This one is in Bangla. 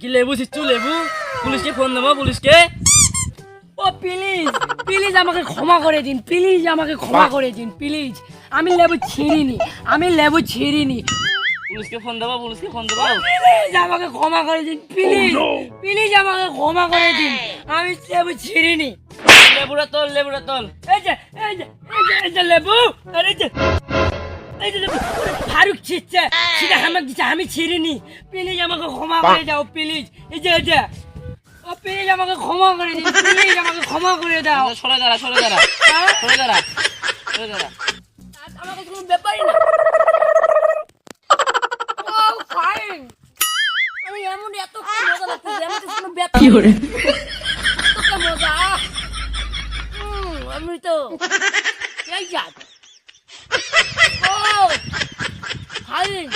কি লেবু ছিচ্ছু লেবু? পুলিশকে ফোন দেবো পুলিশকে? ও প্লিজ প্লিজ আমাকে ক্ষমা করে দিন প্লিজ আমাকে ক্ষমা করে দিন প্লিজ আমি লেবু ছিঁড়িনি আমি লেবু ছিঁড়িনি পুলিশকে ফোন দেবো পুলিশকে ফোন দেবো। প্লিজ আমাকে ক্ষমা করে দিন প্লিজ প্লিজ আমাকে ক্ষমা করে দিন। আমি লেবু ছিঁড়িনি। লেবুটা তোল লেবুটা তোল। এই যে এই যে এই যে লেবু আরে এই যে এই যে লেবু ফারুক ছিচ্ছে সেটা আমাকে দিচ্ছে আমি ছিঁড়িনি। প্লিজ আমাকে ক্ষমা করে দাও প্লিজ এই যে এই যে। ও প্লিজ আমাকে ক্ষমা করে দিন প্লিজ আমাকে ক্ষমা করে দাও। সরে দাঁড়া সরে দাঁড়া হ্যাঁ? সরে দাঁড়া সরে দাঁড়া। আমাকে কোনো ব্যাপারই না। ও ফাইন আমি এমন এত মজা লাগতেছে আমি তো কোনো ব্যাপার কি করে এত মজা হুম, আমি তো এই যা ও ফাইন